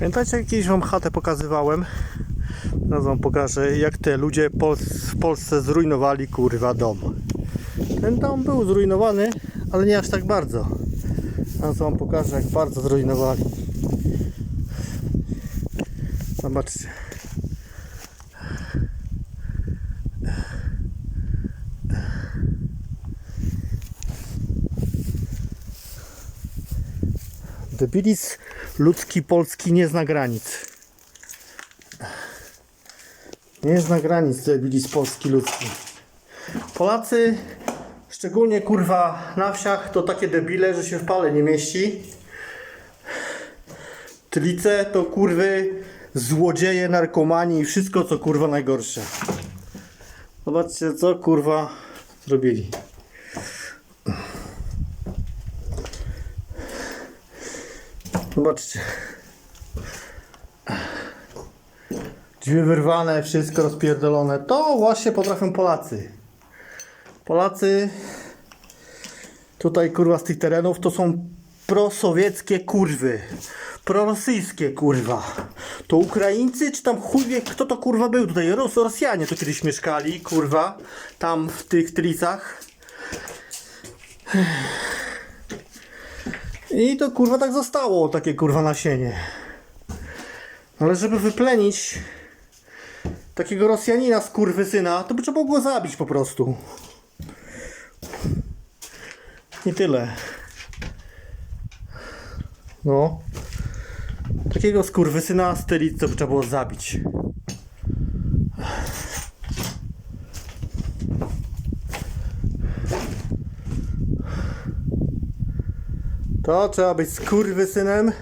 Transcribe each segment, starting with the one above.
Pamiętacie, kiedyś wam chatę pokazywałem? Teraz wam pokażę, jak te ludzie w Polsce zrujnowali kurwa dom. Ten dom był zrujnowany, ale nie aż tak bardzo. Teraz wam pokażę, jak bardzo zrujnowali. Zobaczcie. Debilis ludzki polski nie zna granic. Nie zna granic debilis polski ludzki. Polacy, szczególnie kurwa na wsiach, to takie debile, że się w pale nie mieści. Tlice to kurwy, złodzieje, narkomani i wszystko co kurwa najgorsze. Zobaczcie co kurwa zrobili. Zobaczcie. Drzwi wyrwane, wszystko rozpierdolone. To właśnie potrafią Polacy. Polacy tutaj kurwa z tych terenów to są prosowieckie kurwy. Prorosyjskie kurwa. To Ukraińcy czy tam chuj wie kto to kurwa był tutaj. Ros Rosjanie tu kiedyś mieszkali kurwa. Tam w tych tlicach. I to kurwa tak zostało, takie kurwa nasienie. Ale żeby wyplenić takiego Rosjanina z kurwy syna, to by trzeba było go zabić po prostu. I tyle. No. Takiego skurwysyna z tylic to by trzeba było zabić. To trzeba być skurwysynem,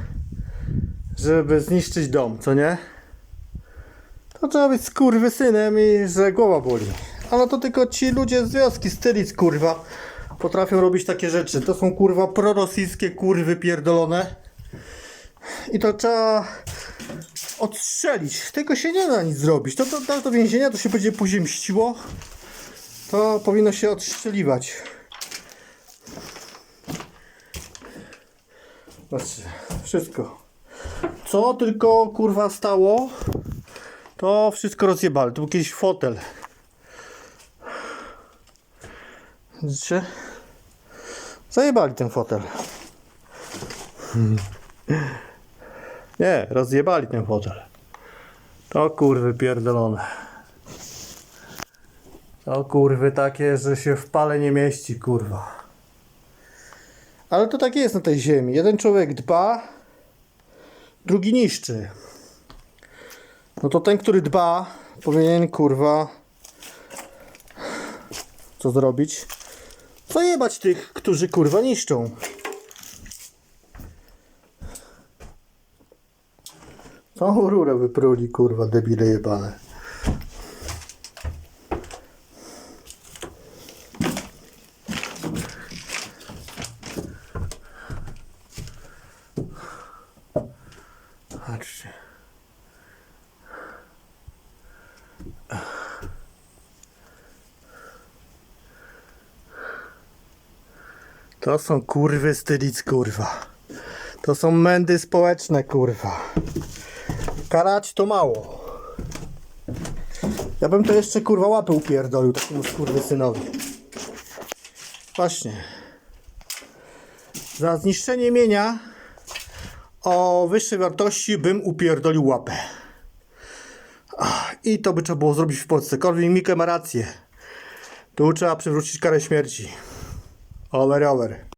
żeby zniszczyć dom, co nie? To trzeba być skurwysynem i że głowa boli. Ale to tylko ci ludzie z wioski, z Tylic, kurwa, potrafią robić takie rzeczy. To są kurwa prorosyjskie kurwy pierdolone. I to trzeba odstrzelić. Tylko się nie da nic zrobić. To, to, to więzienia to się będzie później mściło. To powinno się odstrzeliwać. Patrzcie, wszystko. Co tylko kurwa stało, to wszystko rozjebali. To był kiedyś fotel. Widzicie? Zajebali ten fotel. Nie, rozjebali ten fotel. To kurwy pierdolone. To kurwy takie, że się w pale nie mieści, kurwa. Ale to tak jest na tej ziemi. Jeden człowiek dba, drugi niszczy. No to ten, który dba, powinien kurwa co zrobić? Zajebać tych, którzy kurwa niszczą. Całą rurę wypruli, kurwa, debile jebane. To są kurwy stylic, kurwa. To są mędy społeczne, kurwa. Karać to mało. Ja bym to jeszcze kurwa łapy upierdolił takiemu skurwysynowi. Właśnie. Za zniszczenie mienia o wyższej wartości bym upierdolił łapę. I to by trzeba było zrobić w Polsce. Korwin Mikke ma rację. Tu trzeba przywrócić karę śmierci. Over, over.